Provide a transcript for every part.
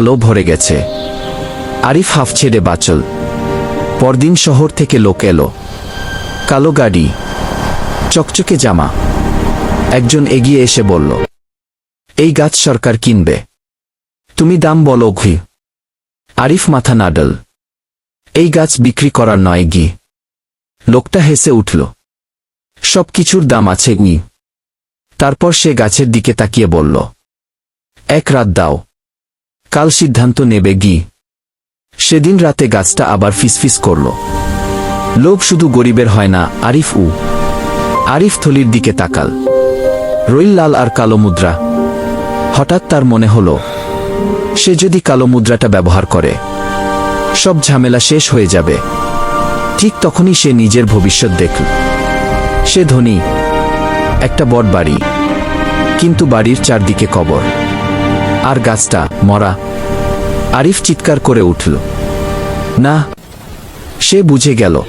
আলো ভরে গেছে। আরিফ হাফ ছেড়ে বাঁচল। পরদিন শহর থেকে লোক এলো। কালো গাড়ি, চকচকে জামা। একজন এগিয়ে এসে বলল, এই গাছ সরকার কিনবে। তুমি দাম বলো ঘি আরিফ মাথা নাডল, এই গাছ বিক্রি করার নয় গি লোকটা হেসে উঠল, সব কিছুর দাম আছে নি তারপর সে গাছের দিকে তাকিয়ে বলল, এক রাত দাও। কাল সিদ্ধান্ত নেবে গি। সেদিন রাতে গাছটা আবার ফিসফিস করল। লোভ শুধু গরিবের হয় না, আরিফ উ। আরিফ থলির দিকে তাকাল। রইল লাল আর কালো মুদ্রা। হঠাৎ তার মনে হল, সে যদি কালো মুদ্রাটা ব্যবহার করে, সব ঝামেলা শেষ হয়ে যাবে। ঠিক তখনই সে নিজের ভবিষ্যৎ দেখল। সে ধনী, একটা বট বাড়ি, কিন্তু বাড়ির চারদিকে কবর। আর গাছটা মরা। আরিফ চিৎকার করে উঠল। না, সে বুঝে গেল।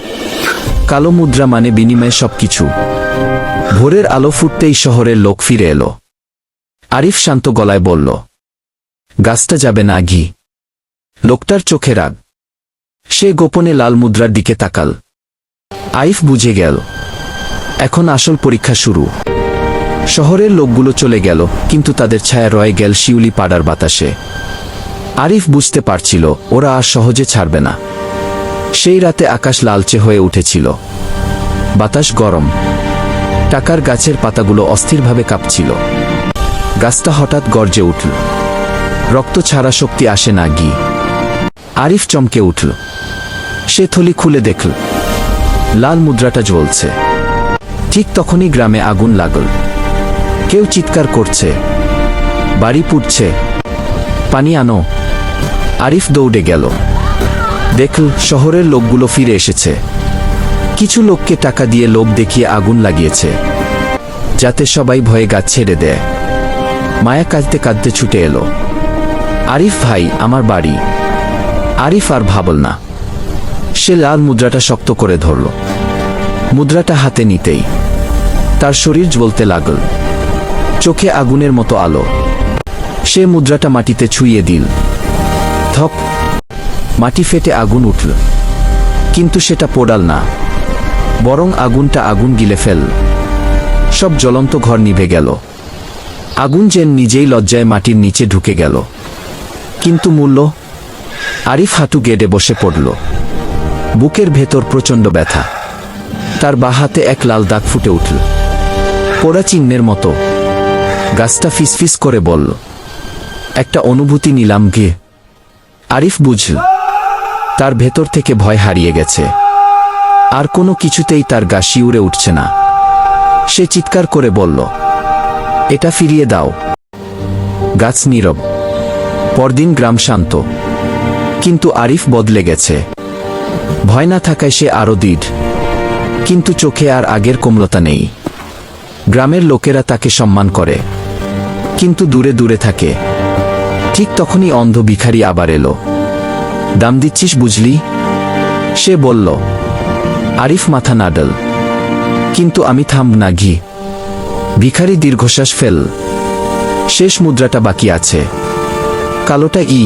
কালো মুদ্রা মানে বিনিময়ে সবকিছু। ভোরের আলো ফুটতেই শহরের লোক ফিরে এলো। আরিফ শান্ত গলায় বলল, গাছটা যাবে না, ঘি। লোকটার চোখে রাগ। সে গোপনে লাল মুদ্রার দিকে তাকাল। আইফ বুঝে গেল, এখন আসল পরীক্ষা শুরু। শহরের লোকগুলো চলে গেল, কিন্তু তাদের ছায়া রয়ে গেল শিউলি পাড়ার বাতাসে। আরিফ বুঝতে পারছিল, ওরা আর সহজে ছাড়বে না। সেই রাতে আকাশ লালচে হয়ে উঠেছিল। বাতাস গরম। টাকার গাছের পাতাগুলো অস্থিরভাবে কাঁপছিল। গাছটা হঠাৎ গর্জে উঠল। রক্ত ছাড়া শক্তি আসে না, গি। আরিফ চমকে উঠল। সে থলি খুলে দেখল। লাল মুদ্রাটা জ্বলছে। ঠিক তখনই গ্রামে আগুন লাগল। কেউ চিৎকার করছে। বাড়ি পুড়ছে। পানি আনো। আরিফ দৌড়ে গেল। দেখল শহরের লোকগুলো ফিরে এসেছে। কিছু লোককে টাকা দিয়ে লোভ দেখিয়ে আগুন লাগিয়েছে। যাতে সবাই ভয়ে গাছ ছেড়ে দেয়। মায়া কাঁদতে কাঁদতে ছুটে এলো। আরিফ, ভাই, আমার বাড়ি। আরিফ আর ভাবল না। সে লাল মুদ্রাটা শক্ত করে ধরল। মুদ্রাটা হাতে নিতেই তার শরীর জ্বলতে লাগল। চোখে আগুনের মতো আলো। সে মুদ্রাটা মাটিতে ছুঁয়ে দিল। ধপ মাটি ফেটে আগুন উঠল। কিন্তু সেটা পোড়াল না। বরং আগুনটা আগুন গিলে ফেল। সব জ্বলন্ত ঘর নিভে গেল। আগুন যেন নিজেই লজ্জায় মাটির নিচে ঢুকে গেল। কিন্তু মূল্য? আরিফ হাঁটু গেডে বসে পড়ল। বুকের ভেতর প্রচণ্ড ব্যথা। তার বাঁ হাতে এক লাল দাগ ফুটে উঠল। পোড়া চিহ্নের মতো। গাছটা ফিসফিস করে বলল, একটা অনুভূতি নিলাম গিয়ে আরিফ বুঝল, তার ভেতর থেকে ভয় হারিয়ে গেছে। আর কোনো কিছুতেই তার গা শিউরে উঠছে না। সে চিৎকার করে বলল, এটা ফিরিয়ে দাও। গাছ নীরব, পরদিন গ্রাম শান্ত। কিন্তু আরিফ বদলে গেছে। ভয় না থাকায় সে আরও দৃঢ়। কিন্তু চোখে আর আগের কোমলতা নেই। গ্রামের লোকেরা তাকে সম্মান করে। কিন্তু দূরে দূরে থাকে। ঠিক তখনই অন্ধ ভিখারি আবার এলো। দাম দিচ্ছিস বুঝলি? সে বলল, আরিফ মাথা নাডল, কিন্তু আমি থামব না ঘি। ভিখারি দীর্ঘশ্বাস ফেল। শেষ মুদ্রাটা বাকি আছে। কালোটা ই।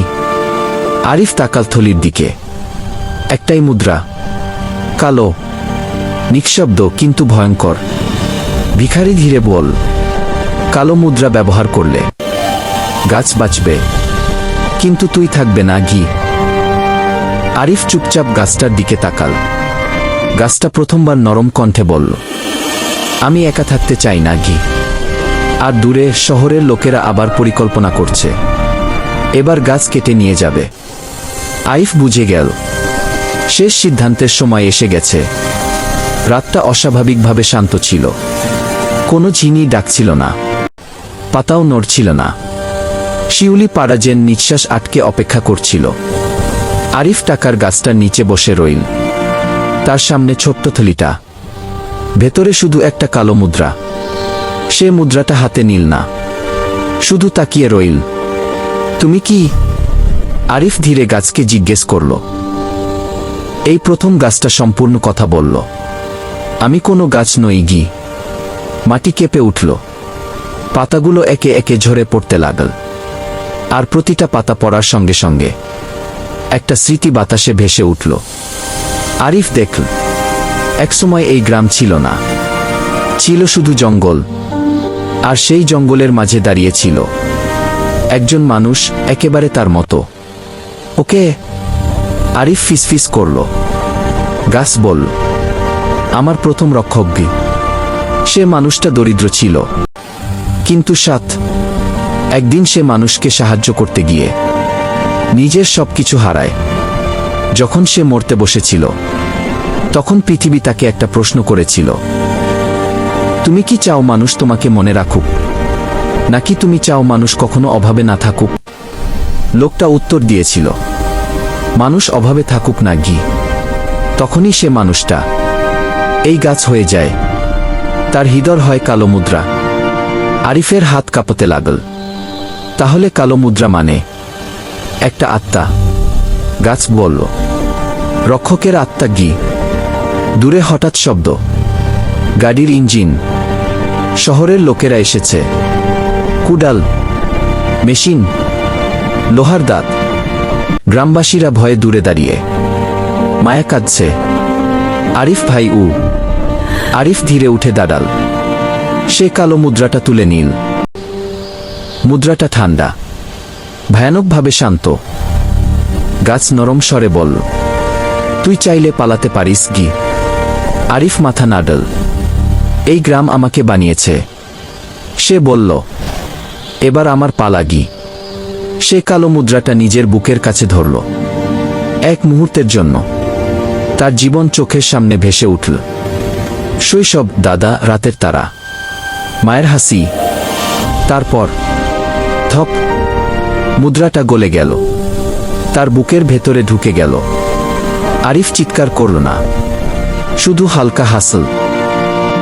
আরিফ তাকাল থলির দিকে। একটাই মুদ্রা। কালো। নিঃশব্দ, কিন্তু ভয়ঙ্কর। ভিখারি ধীরে বল কালো মুদ্রা ব্যবহার করলে। গাছ বাঁচবে, কিন্তু তুই থাকবে না, ঘি। আরিফ চুপচাপ গাছটার দিকে তাকাল। গাছটা প্রথমবার নরম কণ্ঠে বলল, আমি একা থাকতে চাই না, ঘি। আর দূরে শহরের লোকেরা আবার পরিকল্পনা করছে। এবার গাছ কেটে নিয়ে যাবে। আইফ বুঝে গেল, শেষ সিদ্ধান্তের সময় এসে গেছে। রাতটা অস্বাভাবিকভাবে শান্ত ছিল। কোনো ঝিনি ডাকছিল না। পাতাও নড়ছিল না। শিউলি পাড়া যেন নিঃশ্বাস আটকে অপেক্ষা করছিল। আরিফ টাকার গাছটার নিচে বসে রইল। তার সামনে ছোট্ট থলিটা। ভেতরে শুধু একটা কালো মুদ্রা। সে মুদ্রাটা হাতে নিল না। শুধু তাকিয়ে রইল। তুমি কি? আরিফ ধীরে গাছকে জিজ্ঞেস করল। এই প্রথম গাছটা সম্পূর্ণ কথা বলল। আমি কোনো গাছ নই, গি। মাটি কেঁপে উঠল। পাতাগুলো একে একে ঝরে পড়তে লাগল, আর প্রতিটা পাতা পড়ার সঙ্গে সঙ্গে একটা স্মৃতি বাতাসে ভেসে উঠল। আরিফ দেখল, একসময় এই গ্রাম ছিল না, ছিল শুধু জঙ্গল, আর সেই জঙ্গলের মাঝে দাঁড়িয়ে ছিল একজন মানুষ একেবারে তার মতো। ওকে, আরিফ ফিসফিস করল। গাছ বলল, আমার প্রথম রক্ষকগি সে মানুষটা দরিদ্র ছিল। কিন্তু সাত, একদিন সে মানুষকে সাহায্য করতে গিয়ে নিজের সবকিছু হারায়। যখন সে মরতে বসেছিল, তখন পৃথিবী তাকে একটা প্রশ্ন করেছিল, তুমি কি চাও মানুষ তোমাকে মনে রাখুক? নাকি তুমি চাও মানুষ কখনো অভাবে না থাকুক? লোকটা উত্তর দিয়েছিল, মানুষ অভাবে থাকুক না গি তখনই সে মানুষটা, এই গাছ হয়ে যায়, তার হৃদয় হয় কালো মুদ্রা। আরিফের হাত কাঁপতে লাগল। তাহলে কালো মুদ্রা মানে? একটা আত্মা। গাছ বলল, রক্ষকের আত্মা গি দূরে হঠাৎ শব্দ। গাড়ির ইঞ্জিন। শহরের লোকেরা এসেছে। কুডাল। মেশিন। লোহার দাঁত। গ্রামবাসীরা ভয়ে দূরে দাঁড়িয়ে। মায়া কাঁদছে। আরিফ ভাই উ। আরিফ ধীরে উঠে দাঁড়াল। সে কালো মুদ্রাটা তুলে নিন। মুদ্রাটা ঠান্ডা। ভয়ানকভাবে শান্ত। গাছ নরম স্বরে বলল তুই চাইলে পালাতে পারিস গি আরিফ মাথা নাডল, এই গ্রাম আমাকে বানিয়েছে। সে বলল, এবার আমার পালাগি সে কালো মুদ্রাটা নিজের বুকের কাছে ধরল, এক মুহূর্তের জন্য। তার জীবন চোখের সামনে ভেসে উঠল। শৈশব, দাদা, রাতের তারা। মায়ের হাসি। তারপর, ধপ, মুদ্রাটা গলে গেল। তার বুকের ভেতরে ঢুকে গেল। আরিফ চিৎকার করল না। শুধু হালকা হাসল।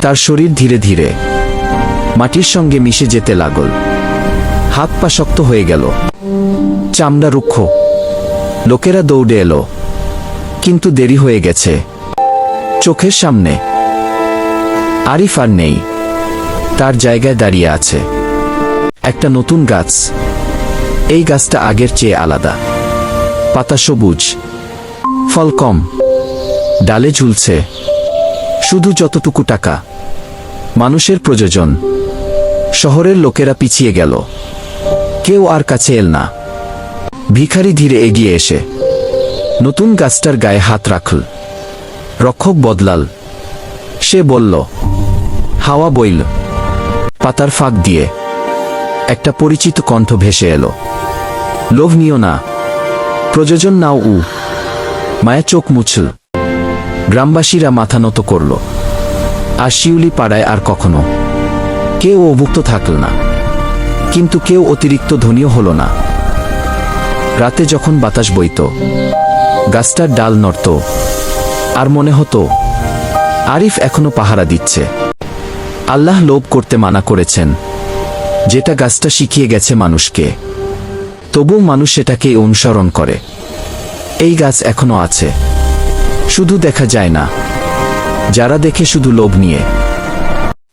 তার শরীর ধীরে ধীরে মাটির সঙ্গে মিশে যেতে লাগল। হাত পা শক্ত হয়ে গেল। চামড়া রুক্ষ। লোকেরা দৌড়ে এলো। কিন্তু দেরি হয়ে গেছে। চোখের সামনে। আরিফ আর নেই। তার জায়গায় দাঁড়িয়ে আছে। একটা নতুন গাছ। এই গাছটা আগের চেয়ে আলাদা। পাতা সবুজ। ফল কম। ডালে ঝুলছে। শুধু যতটুকু টাকা। মানুষের প্রয়োজন। শহরের লোকেরা পিছিয়ে গেল। কেউ আর কাছে এল না। ভিখারি ধীরে এগিয়ে এসে। নতুন গাছটার গায়ে হাত রাখল। রক্ষক বদলাল। সে বলল, হাওয়া বইল। পাতার ফাঁক দিয়ে একটা পরিচিত কণ্ঠ ভেসে এলো। লোভ নিও না। প্রযোজন নাও উ। মায়া চোখ মুছল। গ্রামবাসীরা মাথা নত করল। আর শিউলি পাড়ায় আর কখনো। কেউ অভুক্ত থাকল না। কিন্তু কেউ অতিরিক্ত ধনীও হল না। রাতে যখন বাতাস বইত, গাছটার ডাল নড়ত। আর মনে হতো, আরিফ এখনও পাহারা দিচ্ছে। আল্লাহ লোভ করতে মানা করেছেন। যেটা গাছটা শিখিয়ে গেছে মানুষকে। তবু মানুষ সেটাকে অনুসরণ করে। এই গাছ এখনও আছে। শুধু দেখা যায় না। যারা দেখে শুধু লোভ নিয়ে।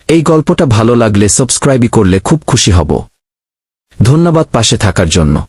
এই গল্পটা ভালো লাগলে সাবস্ক্রাইবই করলে খুব খুশি হব। ধন্যবাদ পাশে থাকার জন্য।